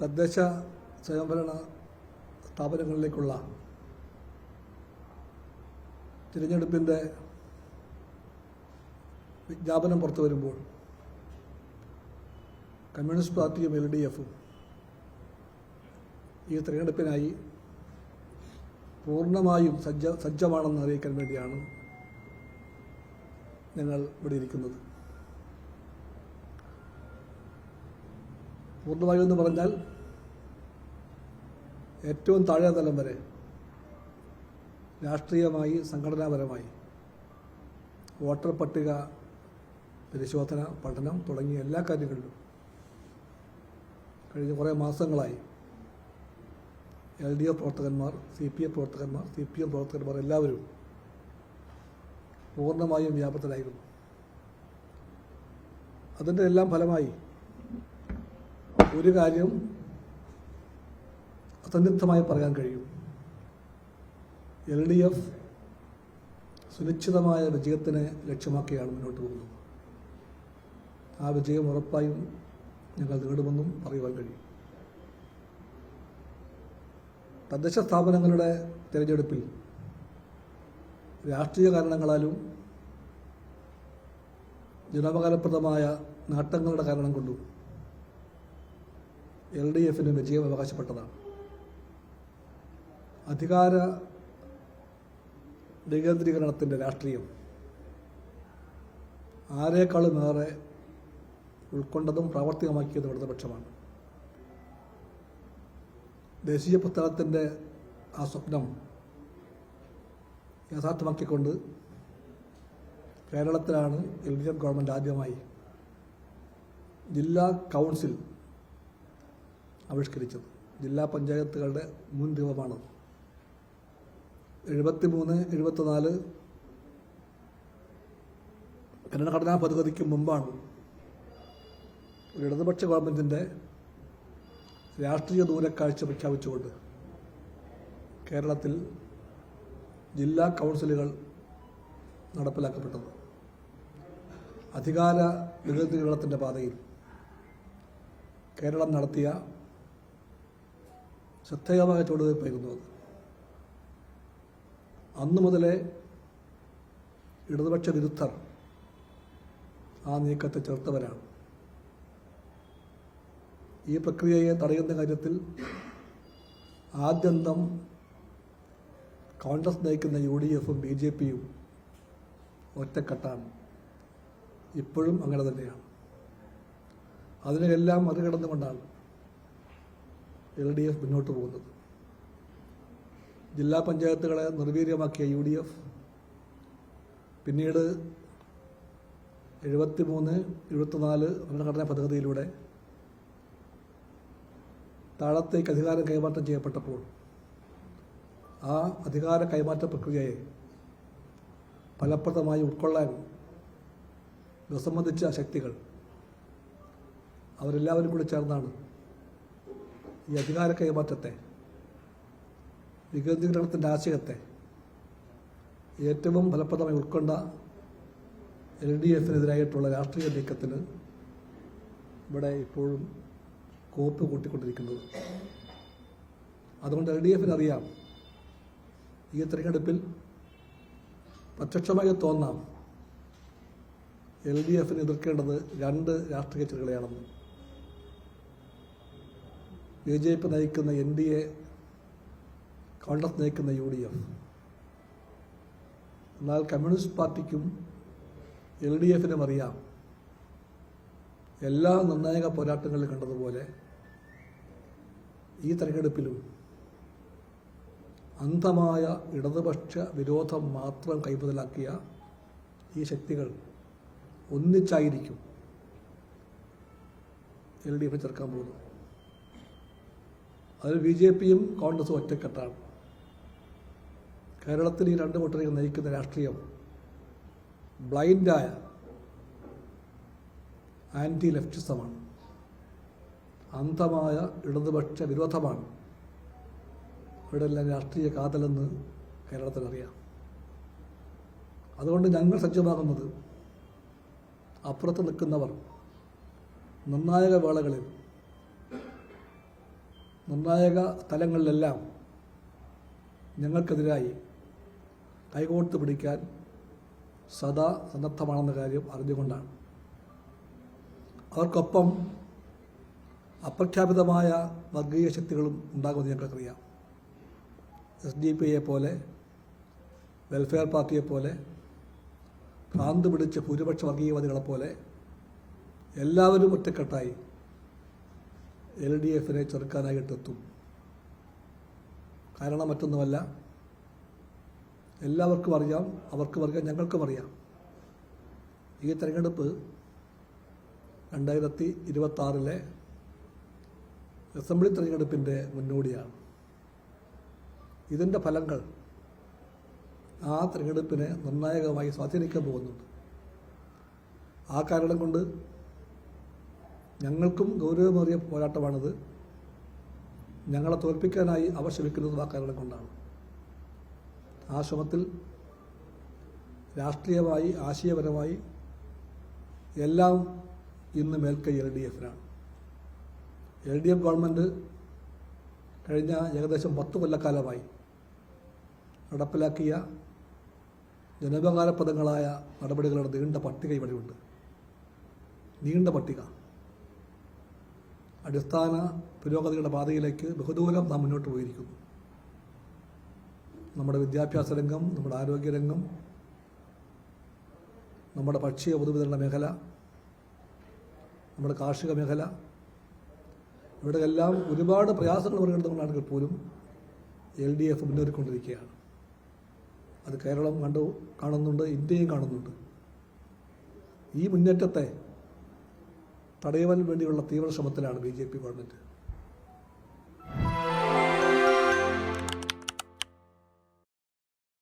തദ്ദേശ സ്വയംഭരണ സ്ഥാപനങ്ങളിലേക്കുള്ള തിരഞ്ഞെടുപ്പിന്റെ വിജ്ഞാപനം പുറത്തു വരുമ്പോൾ കമ്മ്യൂണിസ്റ്റ് പാർട്ടിയും എൽ ഡി എഫും ഈ തിരഞ്ഞെടുപ്പിനായി പൂർണമായും സജ്ജ സജ്ജമാണെന്ന് അറിയിക്കാൻ വേണ്ടിയാണ് ഞങ്ങൾ ഇവിടെ ഇരിക്കുന്നത്. പൂർണമായും എന്ന് പറഞ്ഞാൽ ഏറ്റവും താഴെ തലം വരെ രാഷ്ട്രീയമായി സംഘടനാപരമായി വോട്ടർ പട്ടിക പരിശോധന പഠനം തുടങ്ങിയ എല്ലാ കാര്യങ്ങളിലും കഴിഞ്ഞ കുറേ മാസങ്ങളായി എൽ ഡി എഫ് പ്രവർത്തകന്മാർ സി പി എം പ്രവർത്തകന്മാർ സി പി എം പ്രവർത്തകന്മാർ എല്ലാവരും പൂർണമായും വ്യാപത്തിലായിരുന്നു അതിന്റെ എല്ലാം ഫലമായി ഒരു കാര്യം അസന്നിഗ്ധമായി പറയാൻ കഴിയും. എൽ ഡി എഫ് സുനിശ്ചിതമായ വിജയത്തിനെ ലക്ഷ്യമാക്കിയാണ് മുന്നോട്ട് പോകുന്നത്. ആ വിജയം ഉറപ്പായും ഞങ്ങൾ നേടുമെന്നും പറയുവാൻ കഴിയും. തദ്ദേശ സ്ഥാപനങ്ങളുടെ തിരഞ്ഞെടുപ്പിൽ രാഷ്ട്രീയ കാരണങ്ങളാലും ജനോപകാരപ്രദമായ നേട്ടങ്ങളുടെ കാരണം കൊണ്ടും എൽ ഡി എഫിന് വിജയം അവകാശപ്പെട്ടതാണ് അധികാര വികേന്ദ്രീകരണത്തിന്റെ രാഷ്ട്രീയം ആരേക്കാളുമേറെ ഉൾക്കൊണ്ടതും പ്രാവർത്തികമാക്കിയതും ഇടതുപക്ഷമാണ്. ദേശീയ പുസ്തകത്തിന്റെ ആ സ്വപ്നം യാഥാർത്ഥ്യമാക്കിക്കൊണ്ട് കേരളത്തിലാണ് എൽ ഡി എഫ് ഗവൺമെന്റ് ആദ്യമായി ജില്ലാ കൗൺസിൽ ആവിഷ്കരിച്ചത്. ജില്ലാ പഞ്ചായത്തുകളുടെ മുൻ രൂപമാണ് എഴുപത്തി മൂന്ന് എഴുപത്തിനാല് ഭരണഘടനാ പദ്ധതിക്ക് മുമ്പാണ് ഇടതുപക്ഷ ഗവൺമെന്റിന്റെ രാഷ്ട്രീയ ദൂരക്കാഴ്ച പ്രഖ്യാപിച്ചുകൊണ്ട് കേരളത്തിൽ ജില്ലാ കൗൺസിലുകൾ നടപ്പിലാക്കപ്പെട്ടത്. അധികാര വികേന്ദ്രീകരണത്തിന്റെ പാതയിൽ കേരളം നടത്തിയ ശ്രദ്ധേയമായ ചുവടുവയ്പ്പായിരുന്നു അത് അന്നു മുതലേ ഇടതുപക്ഷ വിരുദ്ധർ ആ നീക്കത്തെ ചേർത്തവരാണ്. ഈ പ്രക്രിയയെ തടയുന്ന കാര്യത്തിൽ ആദ്യന്തം കോൺഗ്രസ് നയിക്കുന്ന യു ഡി എഫും ബി ജെ പിയും ഒറ്റക്കെട്ടാണ്. ഇപ്പോഴും അങ്ങനെ തന്നെയാണ്. അതിനെല്ലാം മറികടന്നുകൊണ്ടാണ് എൽ ഡി എഫ് മുന്നോട്ട് പോകുന്നത്. ജില്ലാ പഞ്ചായത്തുകളെ നിർവീര്യമാക്കിയ യു ഡി എഫ് പിന്നീട് എഴുപത്തി മൂന്ന് എഴുപത്തിനാല് ഭരണഘടനാ പദ്ധതിയിലൂടെ താഴത്തേക്ക് അധികാരം കൈമാറ്റം ചെയ്യപ്പെട്ടപ്പോൾ ആ അധികാര കൈമാറ്റ പ്രക്രിയയെ ഫലപ്രദമായി ഉൾക്കൊള്ളാൻ വിസമ്മതിച്ച ശക്തികൾ അവരെല്ലാവരും കൂടി ചേർന്നാണ് ഈ അധികാര കൈമാറ്റത്തെ വികേന്ദ്രീകരണത്തിന്റെ ആശയത്തെ ഏറ്റവും ഫലപ്രദമായി ഉൾക്കൊണ്ട എൽ ഡി എഫിനെതിരായിട്ടുള്ള രാഷ്ട്രീയ നീക്കത്തിന് ഇവിടെ ഇപ്പോഴും കോപ്പ് കൂട്ടിക്കൊണ്ടിരിക്കുന്നത്. അതുകൊണ്ട് എൽ ഡി എഫിന് അറിയാം ഈ തിരഞ്ഞെടുപ്പിൽ പ്രത്യക്ഷമായി തോന്നാം എൽ ഡി എഫിന് എതിർക്കേണ്ടത് രണ്ട് രാഷ്ട്രീയ ചെറുകളെയാണെന്ന് ബി ജെ പി നയിക്കുന്ന എൻ ഡി എ കോൺഗ്രസ് നയിക്കുന്ന യു ഡി എഫ്. എന്നാൽ കമ്മ്യൂണിസ്റ്റ് പാർട്ടിക്കും എൽ ഡി എഫിനും അറിയാം എല്ലാ നിർണായക പോരാട്ടങ്ങളിലും കണ്ടതുപോലെ ഈ തെരഞ്ഞെടുപ്പിലും അന്ധമായ ഇടതുപക്ഷ വിരോധം മാത്രം കൈമുതലാക്കിയ ഈ ശക്തികൾ ഒന്നിച്ചായിരിക്കും എൽ ഡി എഫ് ചേർക്കാൻ പോകുന്നത്. അതിൽ ബി ജെ പിയും കോൺഗ്രസും ഒറ്റക്കെട്ടാണ്. കേരളത്തിൽ ഈ രണ്ട് കൂട്ടരെയും നയിക്കുന്ന രാഷ്ട്രീയം ബ്ലൈൻഡായ ആന്റി ലെഫ്റ്റിസമാണ് അന്ധമായ ഇടതുപക്ഷ വിരോധമാണ്. ഇവിടെ എല്ലാം രാഷ്ട്രീയ കാതലെന്ന് കേരളത്തിലറിയാം അതുകൊണ്ട് ഞങ്ങൾ സജ്ജമാകുന്നത് അപ്പുറത്ത് നിൽക്കുന്നവർ നിർണായക വേളകളിൽ നിർണായക സ്ഥലങ്ങളിലെല്ലാം ഞങ്ങൾക്കെതിരായി കൈകോർത്ത് പിടിക്കാൻ സദാ സന്നദ്ധമാണെന്ന കാര്യം അറിഞ്ഞുകൊണ്ടാണ്. അവർക്കൊപ്പം അപ്രഖ്യാപിതമായ വർഗീയ ശക്തികളും ഉണ്ടാകുമെന്ന് ഞങ്ങൾക്കറിയാം എസ് ഡി പി ഐയെ പോലെ വെൽഫെയർ പാർട്ടിയെ പോലെ ഭ്രാന്ത് പിടിച്ച ഭൂരിപക്ഷ വർഗീയവാദികളെപ്പോലെ എല്ലാവരും ഒറ്റക്കെട്ടായി എൽ ഡി എഫിനെ ചെറുക്കാനായിട്ടെത്തും. കാരണം മറ്റൊന്നുമല്ല എല്ലാവർക്കും അറിയാം അവർക്കും അറിയാം ഞങ്ങൾക്കും അറിയാം. ഈ തെരഞ്ഞെടുപ്പ് രണ്ടായിരത്തി ഇരുപത്തി ആറിലെ അസംബ്ലി തെരഞ്ഞെടുപ്പിന്റെ മുന്നോടിയാണ്. ഇതിന്റെ ഫലങ്ങൾ ആ തെരഞ്ഞെടുപ്പിനെ നിർണായകമായി സ്വാധീനിക്കാൻ പോകുന്നുണ്ട്. ആ കാരണം കൊണ്ട് ഞങ്ങൾക്കും ഗൗരവമേറിയ പോരാട്ടമാണിത്. ഞങ്ങളെ തോൽപ്പിക്കാനായി അവർ ശ്രമിക്കുന്നത് വാക്കാരുടെ കൊണ്ടാണ്. ആ ശ്രമത്തിൽ രാഷ്ട്രീയമായി ആശയപരമായി എല്ലാം ഇന്ന് മേൽക്കൈ എൽ ഡി എഫിനാണ്. എൽ ഡി എഫ് ഗവൺമെന്റ് കഴിഞ്ഞ ഏകദേശം പത്ത് കൊല്ലക്കാലമായി നടപ്പിലാക്കിയ ജനപകാരപ്രദങ്ങളായ നടപടികളുടെ നീണ്ട പട്ടിക ഇവിടെയുണ്ട് നീണ്ട പട്ടിക. അടിസ്ഥാന പുരോഗതിയുടെ പാതയിലേക്ക് ബഹുദൂരം നാം മുന്നോട്ട് പോയിരിക്കുന്നു. നമ്മുടെ വിദ്യാഭ്യാസ രംഗം നമ്മുടെ ആരോഗ്യരംഗം നമ്മുടെ ഭക്ഷ്യ പൊതുവിതരണ മേഖല നമ്മുടെ കാർഷിക മേഖല ഇവിടെയെല്ലാം ഒരുപാട് പ്രയാസങ്ങൾ മറികടന്നുകൊണ്ടാണെങ്കിൽ പോലും എൽ ഡി എഫ് മുന്നേറിക്കൊണ്ടിരിക്കുകയാണ്. അത് കേരളം കണ്ടു കാണുന്നുണ്ട് ഇന്ത്യയും കാണുന്നുണ്ട്. ഈ മുന്നേറ്റത്തെ തടയുവാൻ വേണ്ടിയുള്ള തീവ്ര ശ്രമത്തിലാണ് ബി ജെ പി ഗവൺമെന്റ്.